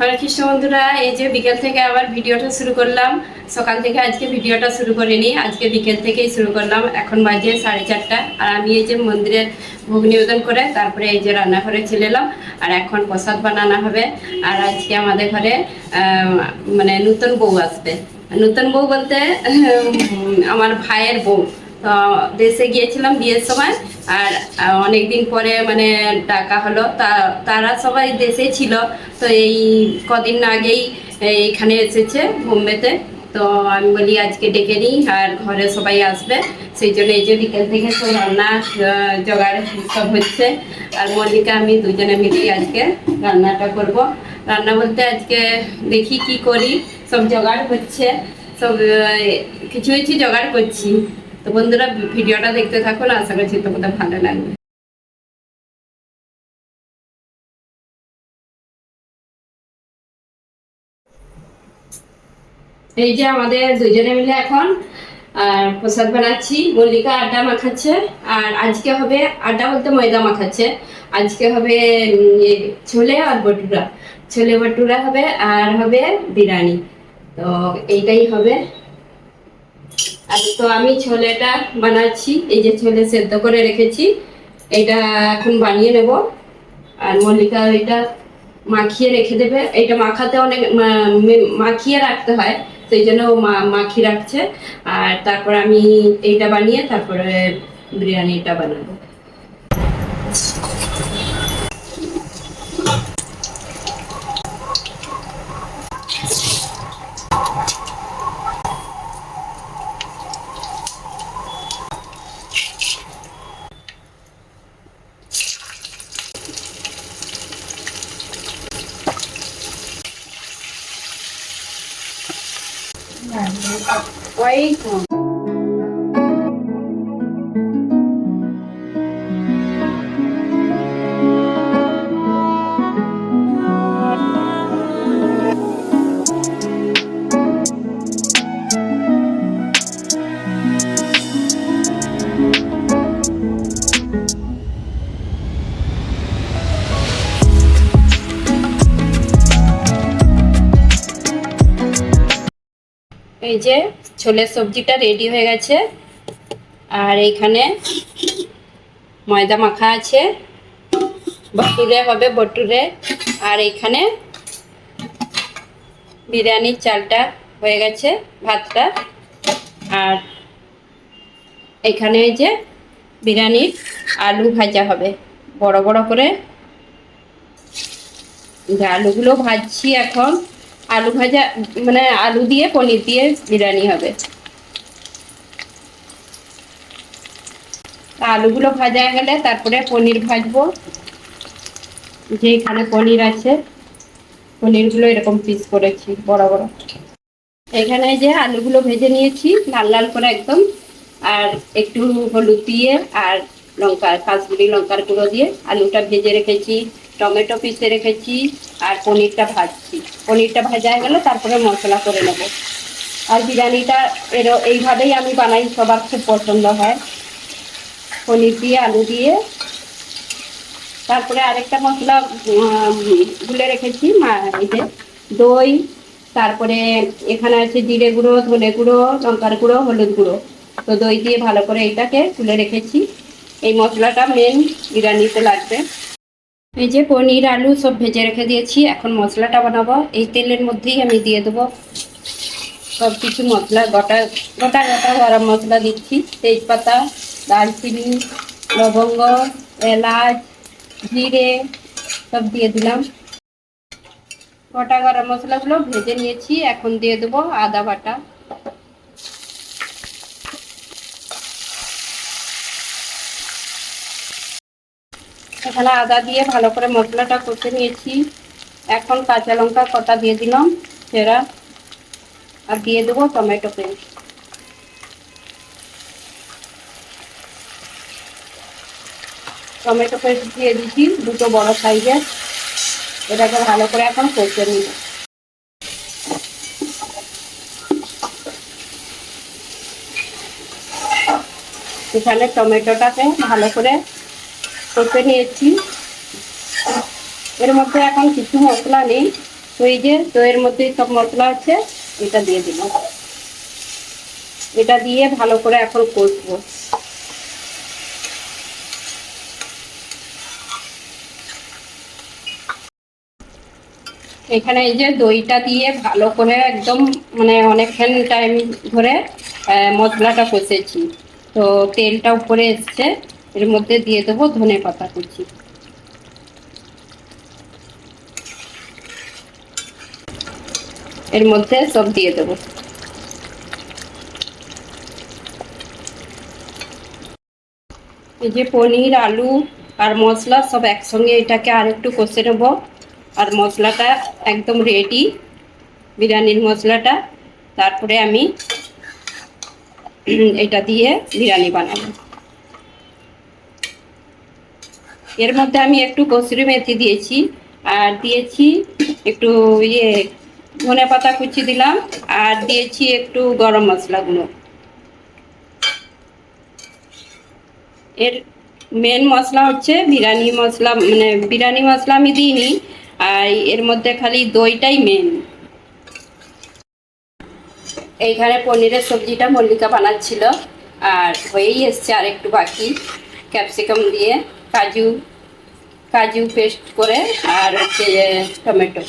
হরে কৃষ্ণ বন্ধুরা, এই যে বিকেল থেকে আবার ভিডিওটা শুরু করলাম। সকাল থেকে আজকে ভিডিওটা শুরু করিনি, আজকে বিকেল থেকেই শুরু করলাম। এখন বাজে সাড়ে চারটা, আর আমি এই যে মন্দিরের ভোগ নিবেদন করে তারপরে এই যে রান্নাঘরে চলে এলাম, আর এখন প্রসাদ বানানো হবে। আর আজকে আমাদের ঘরে মানে নতুন বউ আসবে। নতুন বউ বলতে আমার ভাইয়ের বউ। তো দেশে গিয়েছিলাম, বিয়ের সময়, আর অনেক দিন পরে মানে ডাকা হলো। তা, তারা সবাই দেশে ছিল, তো এই কদিন আগেই এখানে এসেছে বোম্বেতে। তো আমি বলি, আজকে ডেকে নিই, আর ঘরে সবাই আসবে। সেই জন্য এই যে বিকেল থেকে সব রান্না জোগাড় সব হচ্ছে। আর মল্লিকা, আমি দুজনে মিলেই আজকে রান্নাটা করব। রান্না বলতে আজকে দেখি কি করি। সব জোগাড় হচ্ছে, সব কিছু কিছু জোগাড় করছি। তো বন্ধুরা, ভিডিওটা দেখতে থাকুন আশা করছি তোমাদের ভালো লাগবে। এই যে আমাদের দুজনে মিলে এখন আর প্রসাদ বানাচ্ছি, মল্লিকা আড্ডা মাখাচ্ছে, আর আজকে হবে, আড্ডা বলতে ময়দা মাখাচ্ছে। আজকে হবে ছোলে আর বটুরা। ছোলে বটুরা হবে, আর হবে বিরিয়ানি। তো এইটাই হবে। আর তো আমি ছোলেটা বানাচ্ছি, এই যে ছোলে সেদ্ধ করে রেখেছি, এটা এখন বানিয়ে নেব। আর মল্লিকা এটা মাখিয়ে রেখে দেবে। এটা মাখাতে অনেক মাখিয়ে রাখতে হয়, সেই জন্য ও মাখিয়ে রাখছে। আর তারপর আমি এইটা বানিয়ে তারপরে বিরিয়ানিটা বানাবো। faithful. এই যে ছোলের সবজিটা রেডি হয়ে গেছে। আর এইখানে ময়দা মাখা আছে। বটুরে হবে বটুরে আর এইখানে বিরিয়ানির চালটা হয়ে গেছে, ভাতটা। আর এখানে যে বিরিয়ানির আলু ভাজা হবে। বড় বড় করে। আলুগুলো ভাজছি এখন। আলু ভাজা মানে আলু দিয়ে পনির দিয়ে বিরিয়ানি হবে। আলুগুলো ভাজা গেলে তারপরে পনির ভাজবো। যে এখানে পনির আছে, পনিরগুলো এরকম পিস করেছি, বড় বড়। এখানে যে আলুগুলো ভেজে নিয়েছি, লাল লাল করে একদম। আর একটু হলুদ দিয়ে আর লঙ্কা, কাশ্মীরি লঙ্কার গুঁড়ো দিয়ে আলুটা ভেজে রেখেছি। টমেটো পিসে রেখেছি আর পনিরটা ভাজছি। পনিরটা ভাজা হয়ে গেলে তারপরে মশলা করে নেব। আর বিরিয়ানিটা এর এইভাবেই আমি বানাই, সবার খুব পছন্দ হয়। পনির দিয়ে, আলু দিয়ে। তারপরে আরেকটা মশলা গুলে রেখেছি এই যে দই। তারপরে এখানে আছে জিরে গুঁড়ো, ধনে গুঁড়ো, লঙ্কার গুঁড়ো, হলুদ গুঁড়ো। তো দই দিয়ে ভালো করে এটাকে তুলে রেখেছি। এই মশলাটা মেন বিরিয়ানিতে লাগবে। এই যে পনির, আলু সব ভেজে রেখে দিয়েছি। এখন মশলাটা বানাবো। এই তেলের মধ্যেই আমি দিয়ে দেবো সব কিছু মশলা, গোটা গোটা গোটা গরম মশলা দিচ্ছি। তেজপাতা, দারচিনি, লবঙ্গ, এলাচ, জিরে সব দিয়ে দিলাম। গোটা গরম মশলাগুলো ভেজে নিয়েছি। এখন দিয়ে দেবো আদা বাটা। এখানে আদা দিয়ে ভালো করে মশলাটা কষে নিয়েছি। এখন কাঁচা লঙ্কা কটা দিয়ে দিলাম, সেরা। আর দিয়ে দেবো টমেটো পেস্ট। টমেটো পেস্ট দিয়ে দিচ্ছি দুটো বড় সাইজের। এটাকে ভালো করে এখন কষে নিব। এখানে টমেটোটাকে ভালো করে কষে নিয়েছি। এর মধ্যে এখন কিছু মশলা নেই। তো এই যে দইয়ের মধ্যে সব মশলা আছে, এটা দিয়ে দিলাম। এটা দিয়ে ভালো করে এখন কষবো। এখানে এই যে দইটা দিয়ে ভালো করে একদম মানে অনেকক্ষণ টাইম ধরে মশলাটা কষেছি। তো তেলটা উপরে এসছে। এর মধ্যে দিয়ে দেবো ধনে পাতা কুচি। এর মধ্যে সব দিয়ে দেবো। এই যে পনির, আলু আর মশলা সব একসঙ্গে এটাকে আর একটু কষে নেব। আর মশলাটা একদম রেডি বিরিয়ানির মশলাটা। তারপরে আমি এটা দিয়ে বিরিয়ানি বানাবো। এর মধ্যে আমি একটু কসুরি মেথি দিয়েছি, আর দিয়েছি একটু ইয়ে ধনে পাতা কুচি দিলাম, আর দিয়েছি একটু গরম মশলা গুঁড়ো। এর মেন মশলা হচ্ছে বিরিয়ানি মশলা মানে বিরিয়ানি মশলা আমি দিইনি, আর এর মধ্যে খালি দইটাই মেন এইখানে পনিরের সবজিটা মল্লিকা বানাচ্ছিল, আর হয়েই এসছে আর একটু বাকি, ক্যাপসিকাম দিয়ে। কাজু কাজু পেস্ট করে আর হচ্ছে টমেটো।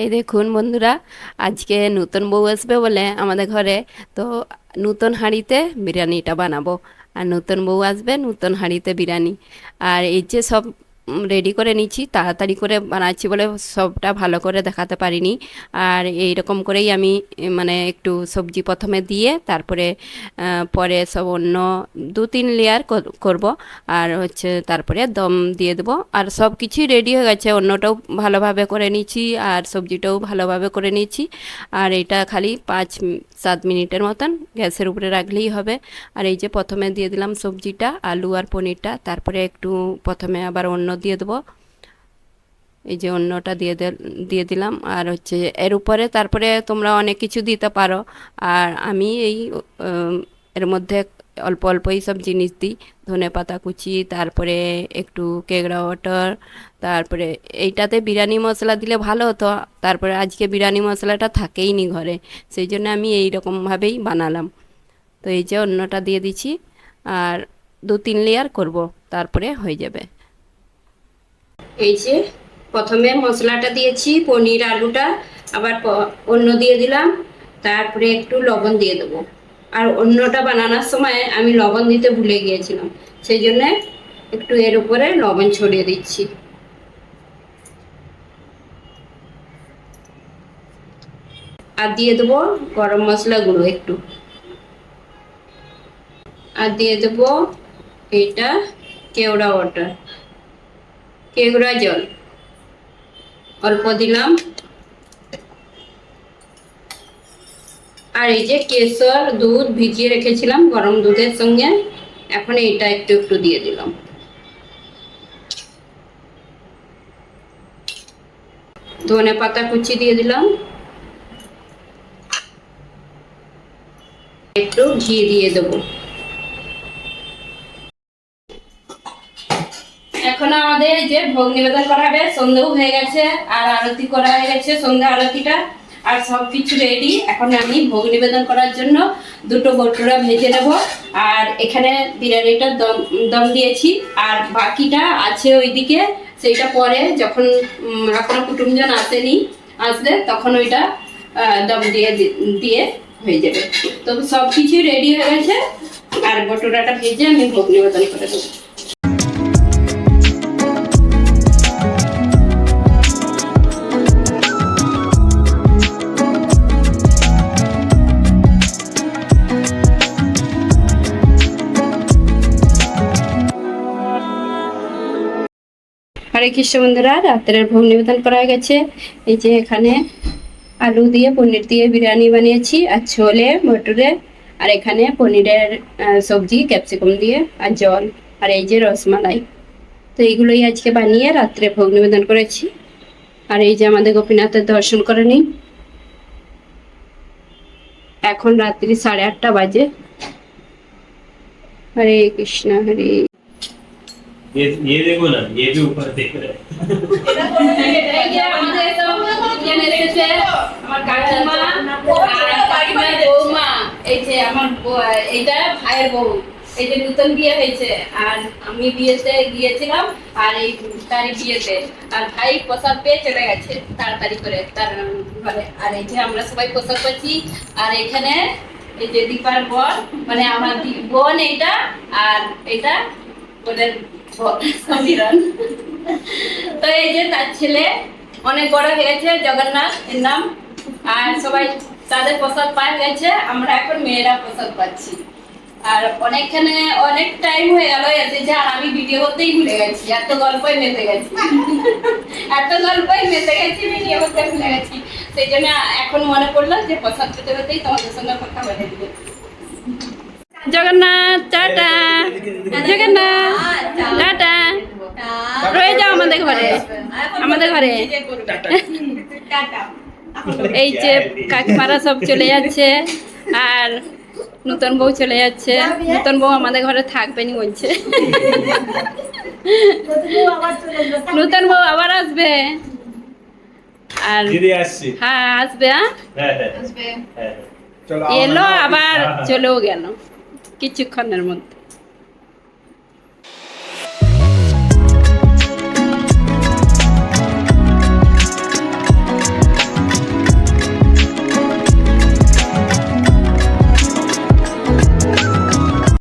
এই দেখুন বন্ধুরা, আজকে নতুন বউ আসবে বলে আমাদের ঘরে, তো নতুন হাঁড়িতে বিরিয়ানিটা বানাবো। আর নতুন বউ আসবে নতুন হাঁড়িতে বিরিয়ানি। আর এই যে সব রেডি করে নিচ্ছি, তাড়াতাড়ি করে বানাচ্ছি বলে সবটা ভালো করে দেখাতে পারিনি। আর এই রকম করেই আমি মানে একটু সবজি প্রথমে দিয়ে, তারপরে পরে সব অন্য দু তিন লেয়ার করব। আর হচ্ছে তারপরে দম দিয়ে দেবো। আর সব কিছুই রেডি হয়ে গেছে। অন্যটাও ভালোভাবে করে নিচ্ছি, আর সবজিটাও ভালোভাবে করে নিচ্ছি। আর এটা খালি পাঁচ, সাত মিনিটের মতন গ্যাসের উপরে রাখলেই হবে। আর এই যে প্রথমে দিয়ে দিলাম সবজিটা, আলু আর পনিরটা, তারপরে একটু প্রথমে আবার অন্য দিয়ে দেবো। এই যে অন্যটা দিয়ে দিয়ে দিলাম। আর হচ্ছে এর উপরে তারপরে তোমরা অনেক কিছু দিতে পারো। আর আমি এই এর মধ্যে অল্প অল্পই সব জিনিস দিই। ধনে পাতা কুচি, তারপরে একটু কেগড়া ওয়াটার তারপরে এইটাতে বিরিয়ানি মশলা দিলে ভালো হতো। তারপরে আজকে বিরিয়ানি মশলাটা থাকেই নি ঘরে। সেই জন্য আমি এই রকমভাবেই বানালাম। তো এই যে অন্যটা দিয়ে দিচ্ছি। আর দু তিন লেয়ার করব। তারপরে হয়ে যাবে। এই যে, প্রথমে মশলাটা দিয়েছি, পনির আলুটা, আবার অন্য দিয়ে দিলাম, তারপরে একটু লবণ দিয়ে দেবো। আর অন্যটা বানানোর সময় আমি লবণ দিতে ভুলে গিয়েছিলাম সেই জন্য একটু এর উপরে লবণ ছড়িয়ে দিচ্ছি। আর দিয়ে দেবো গরম মশলা গুঁড়ো একটু। আর দিয়ে দেবো এটা কেওড়া ওয়াটার। কেওড়া জল। অল্প দিলাম। আর এই যে কেশর দুধ ভিজিয়ে রেখেছিলাম গরম দুধের সঙ্গে, এখন এটা একটু একটু দিয়ে দিলাম। ধনে পাতা কুচি দিয়ে দিলাম। একটু ঘি দিয়ে দেবো। এখন আমাদের যে ভোগ নিবেদন করা হবে সন্ধ্যেও হয়ে গেছে, আর আরতি করা হয়ে গেছে, সন্ধ্যা আরতিটা। আর সব কিছু রেডি এখন আমি ভোগ নিবেদন করার জন্য দুটো বটুরা ভেজে নেব। আর এখানে বিরিয়ানিটা দম দম দিয়েছি। আর বাকিটা আছে ওইদিকে। সেইটা পরে যখন এখনও কুটুমজন আসেনি আসলে তখন ওইটা দম দিয়ে দিয়ে হয়ে যাবে। তো সব কিছুই রেডি হয়ে গেছে। আর বটুরাটা ভেজে আমি ভোগ নিবেদন করে দেবো। হরে কৃষ্ণ বন্ধুরা, রাত্রের ভোগ নিবেদন করা গেছে। এই যে এখানে আলু দিয়ে পনির দিয়ে বিরিয়ানি বানিয়েছি আর ছোলে, মটুরে আর এখানে পনিরের সবজি, ক্যাপসিকাম দিয়ে আর জল আর এই যে রসমালাই। তো এইগুলোই আজকে বানিয়ে রাত্রে ভোগ নিবেদন করেছি। আর এই যে আমাদের গোপীনাথের দর্শন করে নিন। এখন রাত্রি সাড়ে আটটা বাজে। হরে কৃষ্ণ, হরে ये ये देखो ना ये भी ऊपर देख रहा है এই যে আমাদের সব লোকজন এসেছে, আমার কাকিমা আর কাকিমার বৌমা এই যে আমার বৌ- এইটা ভাইয়ের বউ এই যে নতুন বিয়ে হয়েছে আর আমি বিয়েতে গিয়েছিলাম আর এই তারই বিয়েতে আর ভাই প্রসাদ পেয়ে চলে গেছে তাড়াতাড়ি করে তার ঘরে আর এই যে আমরা সবাই প্রসাদ পাচ্ছি আর এখানে এই যে দীপার বর মানে আমার দি- বোন এইটা আর এটা ওদের বর, তো এই যে তার ছেলে অনেক বড় হয়েছে জগন্নাথ এর নাম। আর সবাই তাদের প্রসাদ পাওয়া গেছে আমরা এখন মেয়েরা প্রসাদ পাচ্ছি। আর অনেকখানে অনেক টাইম হয়ে গেল এসেছে আর আমি ভিডিও করতেই ভুলে গেছি। এত গল্পই মেতে গেছি। এত গল্পই মেতে গেছি ভিডিও করতে ভুলে গেছি। সেই জন্য এখন মনে পড়ল যে প্রসাদ পেতে পেতেই তোমাদের সঙ্গে কথা বলে দিবে। জগন্নাথ, টাটা। জগন্নাথ। টাটা। রয়ে যাও আমাদের ঘরে। আমাদের ঘরে। এই যে কাকিমারা সব চলে যাচ্ছে আর নতুন বউ চলে যাচ্ছে। নতুন বউ আমাদের ঘরে থাকবে নি বলছে। নতুন বউ আবার আসবে। আর হ্যাঁ আসবে হ্যাঁ? হ্যাঁ হ্যাঁ। হ্যাঁ এলো আবার চলেও গেল। কিছুক্ষণের মধ্যে।